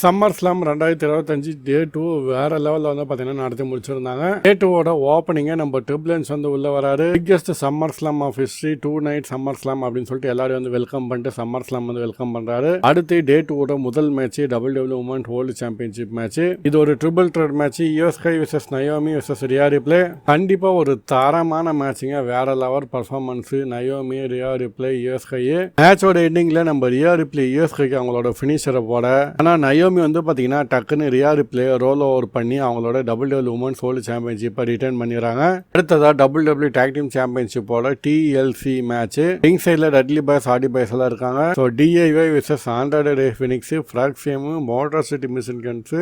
Summer slam ரெண்டாயிரத்தி இருபத்தஞ்சு டே two வேற லெவலில் வந்து பார்த்தீங்கன்னா நடத்தி முடிச்சிருந்தாங்க. டே டூவோட ஓப்பனிங்கே நம்ம ட்ரிபிளன்ஸ் வந்து உள்ள வராரு. Biggest SummerSlam of history tonight SummerSlam அப்படின்னு சொல்லிட்டு எல்லாரும் வந்து வெல்கம் பண்ணிட்டு சம்மர் ஸ்லாம் வந்து வெல்கம் பண்றாரு. அடுத்து டே டூவோட முதல் match double W woman world championship match இது ஒரு triple threat match Iyo Sky versus Naomi versus Rhea Ripley கண்டிப்பா ஒரு தரமான மேட்சுங்க வேற level performance Naomi Rhea Ripley Iyo Sky மேட்சோட எண்டிங்ல நம்ம ரியா ரிப்ளே யூஎஸ்கைக்கு அவங்களோட ஃபினிஷரை போட. ஆனா நயோமி வந்து பார்த்தீங்கன்னா டக்குன்னு ரியா ரிப்ளே ரோல் ஓவர் பண்ணி அவங்களோட டபுள் டபுள் உமன்ஸ் வேர்ல்டு சாம்பியன்ஷிப்பை ரிட்டர்ன் பண்ணிடுறாங்க. அடுத்ததா டபுள் டபிள்யூ டேக் டீம் சாம்பியன்ஷிப்போட டிஎல்சி மேட்ச் ரிங் சைடில் டட்லி பாய்ஸ் ஆடி பாய்ஸ் எல்லாம் இருக்காங்க. So DIY versus Android Phoenix same motor city machine guns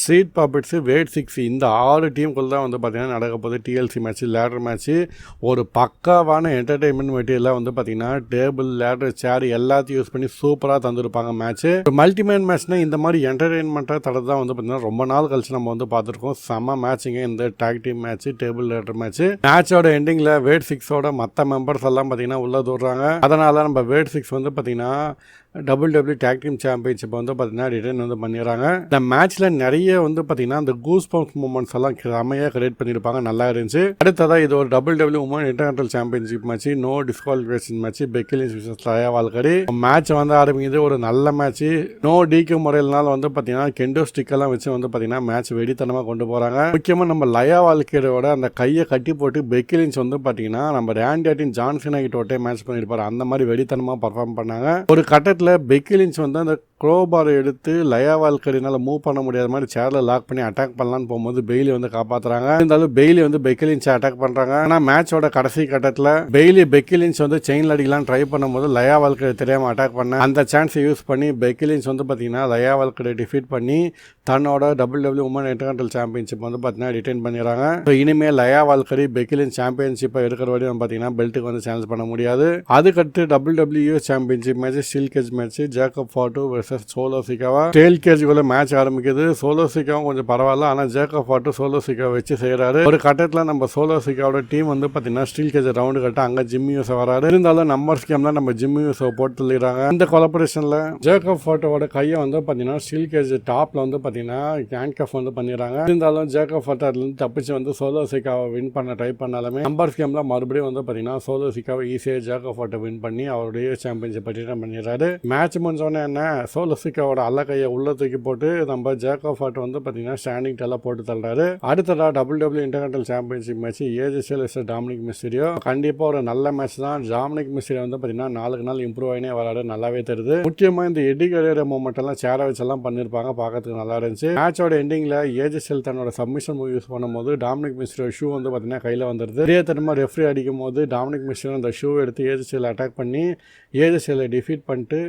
street Profits Wyatt Sicks இந்த ஆறு டீமுக்குள்ள தான் வந்து பார்த்தீங்கன்னா நடக்க போகுது டிஎல்சி மேட்ச் லேடர் மேட்ச் ஒரு பக்காவான என்டர்டைன்மெண்ட் மெட்டீரியலாக வந்து பார்த்தீங்கன்னா டேபிள் லேடர் சேர் எல்லாத்தையும் யூஸ் பண்ணி சூப்பராக தந்திருப்பாங்க மேட்ச் மல்டிமேன் மேட்ச்னா இந்த மாதிரி என்டர்டெயின்மெண்ட்டாக தடவை தான் வந்து பார்த்தீங்கன்னா ரொம்ப நாள் கழிச்சு நம்ம வந்து பார்த்துருக்கோம் செம்ம மேட்சிங்க இந்த tag team match table ladder match மேட்சோட எண்டிங்கில் வேட் சிக்ஸோட மற்ற மெம்பர்ஸ் எல்லாம் பார்த்தீங்கன்னா உள்ள தூடுறாங்க அதனால நம்ம வேட் சிக்ஸ் வந்து பார்த்தீங்கன்னா double W tag team championship வந்து பார்த்தீங்கன்னா ரிட்டர்ன் வந்து பண்ணிடுறாங்க. இந்த மேட்ச்சில் நிறைய வந்து பார்த்தீங்கன்னா அந்த கூஸ் பம்ப் மூமெண்ட்ஸ் எல்லாம் செமையாக கிரியேட் பண்ணியிருப்பாங்க. நல்லா இருந்துச்சு. அடுத்ததாக இது ஒரு double W woman international championship match no disqualification match Becky Lynch versus Lyra Valkyria match வந்து ஆரம்பிக்குது. ஒரு நல்ல மேட்ச் நோ டிக்கு முறையினால வந்து பார்த்தீங்கன்னா கெண்டோ ஸ்டிக்கெல்லாம் வச்சு வந்து பார்த்தீங்கன்னா மேட்ச் வெடித்தனமாக கொண்டு போகிறாங்க முக்கியமாக நம்ம லயா வாழ்க்கையோட அந்த கையை கட்டி போட்டு பெக்கிலின்ஸ் வந்து பார்த்தீங்கன்னா நம்ம ரேண்டியாட்டின் ஜான்சனா கிட்ட மேட்ச் பண்ணியிருப்பாரு. அந்த மாதிரி வெடித்தனமாக பர்ஃபார்ம் பண்ணாங்க. ஒரு கட்டத்தில் பெக்கிலின்ஸ் வந்து அந்த க்ரோபாரை எடுத்து லயா கடினால் மூவ் பண்ண முடியாத மாதிரி சேரில் லாக் பண்ணி அட்டாக் பண்ணலான்னு போகும்போது பெய்லி வந்து காப்பாற்றுறாங்க இருந்தாலும் பெய்லி வந்து பெக்கிலின்ஸ் அட்டாக் பண்ணுறாங்க ஆனால் மேட்சோட கடைசி கட்டத்தில் பெய்லி பெக்கிலின்ஸ் வந்து செயின்ல அடிக்கலாம் ட்ரை பண்ணும்போது லயா வால்கரி தெரியாமல் அட்டாக் பண்ண அந்த சான்ஸை யூஸ் பண்ணி பெக்கிலின்ஸ் வந்து பார்த்தீங்கன்னா லயா வால்கரை டிஃபீட் பண்ணி தன்னோட double W woman international championship வந்து பார்த்தீங்கன்னா ரிட்டைன் பண்ணிடுறாங்க. ஸோ இனிமேல் லயா வால்கரி பெக்கிலின் சாம்பியன்ஷிப்பை இருக்கிற வரையும் பார்த்தீங்கன்னா பெல்ட்டுக்கு வந்து சேலஞ்ச் பண்ண முடியாது. அதுக்கடுத்து double W championship match steel cage match Jacob Fatu versus Solo Sikoa Dale கேஜுக்குள்ள மேட்ச் ஆரம்பிக்குது. சோலோ சிக்காவும் கொஞ்சம் பரவாயில்ல. ஆனால் ஜேக்கப் ஃபாட்டு சோலோசிக்காவை வச்சு செய்கிறாரு ஒரு கட்டத்தில் நம்ம சோலோ சிக்காவோட டீம் வந்து பார்த்தீங்கன்னா ஸ்டீல் கேஜ் ரவுண்டு கட்ட அங்கே ஜிம்மி யூஸ் வராரு. இருந்தாலும் நம்பர் ஸ்கேம்ல நம்ம ஜிம்மி யூஸ் போட்டு தள்ளிடுறாங்க. இந்த கொலபரேஷனில் ஜேக்கப் ஃபாட்டோட கையை வந்து பார்த்தீங்கன்னா ஸ்டீல் கேஜ் டாப்பில் வந்து பார்த்தீங்கன்னா ஹேண்ட் வந்து பண்ணிடுறாங்க. இருந்தாலும் ஜேக்கப் ஃபாட்டோ அதுலேருந்து தப்பிச்சு வந்து சோலோ சிக்காவை வின் பண்ண ட்ரை பண்ணாலுமே நம்பர் ஸ்கேம்ல மறுபடியும் வந்து பார்த்தீங்கன்னா சோலோ சிக்காவை ஈஸியாக ஜேக்கப் ஃபோட்டோ வின் பண்ணி அவருடைய சாம்பியன்ஷிப் ரிட்டர்ன் பண்ணிடுறாரு. மேட்ச் முடிஞ்சோடனே என்ன? சோலோ சிக்காவோட அல்ல கையை உள்ள தூக்கி போட்டு நம்ம ஜேக்கப் ஆட் வந்து பார்த்தீங்கன்னா ஸ்டாண்டிங் டெல்லாம் போட்டு தள்ளுறாரு. அடுத்ததாக double double international championship match AJL Dominik Mysterio கண்டிப்பாக ஒரு நல்ல மேட்ச் தான். டாமினிக் மிஸ்டரியோ வந்து பார்த்தீங்கன்னா நாளுக்கு நாள் இம்ப்ரூவ் ஆகினே விளாட நல்லாவே தருது முக்கியமாக இந்த எடி கரியர் மூமெண்ட் எல்லாம் சேர வச்செல்லாம் பண்ணியிருப்பாங்க பார்க்கறதுக்கு நல்லா இருந்துச்சு. மேட்சோட எண்டிங்கில் ஏஜிஎல் தன்னோட சப்மிஷன் மூவ் யூஸ் பண்ணும்போது டாமினிக் மிஸ்டரியோ ஷூ வந்து பார்த்தீங்கன்னா கையில் வந்துருது. பெரிய தரமா ரெஃப்ரி அடிக்கும் போது டாமினிக் மிஸ்டரியோ அந்த ஷூ எடுத்து ஏஜிஎல் அட்டாக் பண்ணி ஏஜிஎல்லை டிஃபீட் பண்ணிட்டு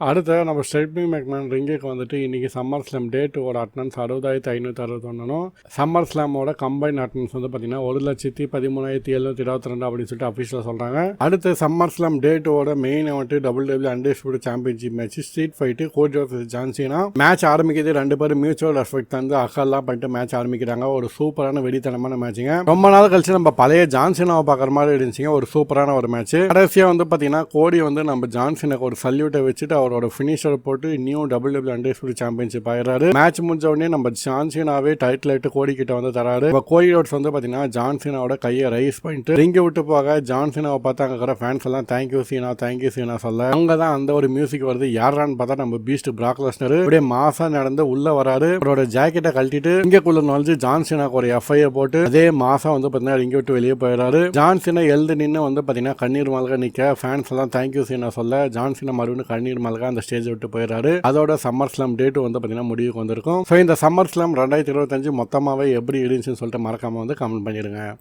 அடுத்த நம்ம ஸ்டெப்னி மேக்மேன் ரிங்குக்கு வந்துட்டு இன்றைக்கி சம்மர் ஸ்லாம் டேட்டோட அட்டனன்ஸ் அறுபதாயிரத்தி ஐநூற்றி அறுபத்தொன்னும் சம்மர் ஸ்லாமோட கம்பைன் அட்டனன்ஸ் வந்து பார்த்தீங்கன்னா ஒரு லட்சத்தி பதிமூணாயிரத்தி எழுநூத்தி இருபத்தி ரெண்டு அப்படின்னு சொல்லிட்டு அஃபீஷியலாக சொல்கிறாங்க அடுத்து சம்மர் ஸ்லாம் டேட்டோட மெயின் வந்துட்டு double W undisputed championship match street fight coach of John Cena match ஆரம்பிக்கிறது ரெண்டு பேரும் மியூச்சுவல் ரெஸ்பெக்ட் தந்து அக்கல்லாம் பண்ணிட்டு மேட்ச் ஆரம்பிக்கிறாங்க. ஒரு சூப்பரான வெடித்தனமான மேட்சுங்க ரொம்ப நாள் கழிச்சு நம்ம பழைய ஜான்சினாவை பார்க்குற மாதிரி இருந்துச்சுங்க. ஒரு சூப்பரான ஒரு மேட்ச் கடைசியாக வந்து பார்த்தீங்கன்னா கோடி வந்து நம்ம ஜான்சினுக்கு ஒரு சல்யூட்டை வச்சுட்டு அவரோட ஃபினிஷர் போட்டு new double double undisputed championship ஆயிடுறாரு. மேட்ச் முடிஞ்ச உடனே நம்ம ஜான்சினாவே டைட்டில் எடுத்து கோடி கிட்ட வந்து தராரு. இப்போ கோடி ரோட்ஸ் வந்து பார்த்தீங்கன்னா ஜான்சினாவோட கையை ரைஸ் பண்ணிட்டு ரிங்க விட்டு போக ஜான்சினாவை பார்த்து அங்கே இருக்கிற ஃபேன்ஸ் எல்லாம் தேங்க்யூ சீனா தேங்க்யூ சீனா சொல்ல. அங்கே தான் அந்த ஒரு மியூசிக் வருது. யாரான்னு பார்த்தா நம்ம பீஸ்ட் பிராக்லஸ்னர் அப்படியே மாசா நடந்து உள்ள வராரு. அவரோட ஜாக்கெட்டை கழட்டிட்டு இங்கக்குள்ள நுழைஞ்சு ஜான்சினாக்கு ஒரு எஃப்ஐயை போட்டு அதே மாசம் வந்து பார்த்தீங்கன்னா ரிங்க விட்டு வெளியே போயிடுறாரு. ஜான்சினா எழுந்து நின்று வந்து பார்த்தீங்கன்னா கண்ணீர் மலக நிற்க ஃபேன்ஸ் எல்லாம் தேங்க்யூ சீனா சொல்ல. ஜான்சினா மறுபடியும் கண்ணீர் மல்க அந்த ஸ்டேஜ் விட்டு போயிடுறாரு. அதோட சம்மர் ஸ்லாம் டேட்டு வந்து பார்த்தீங்கன்னா முடிவுக்கு வந்திருக்கும். ஸோ இந்த சம்மர் ஸ்லாம் ரெண்டாயிரத்தி இருபத்தஞ்சு மொத்தமாகவே எப்படி இருந்துச்சுன்னு சொல்லிட்டு மறக்காம வந்து கமெண்ட் பண்ணிடுங்க.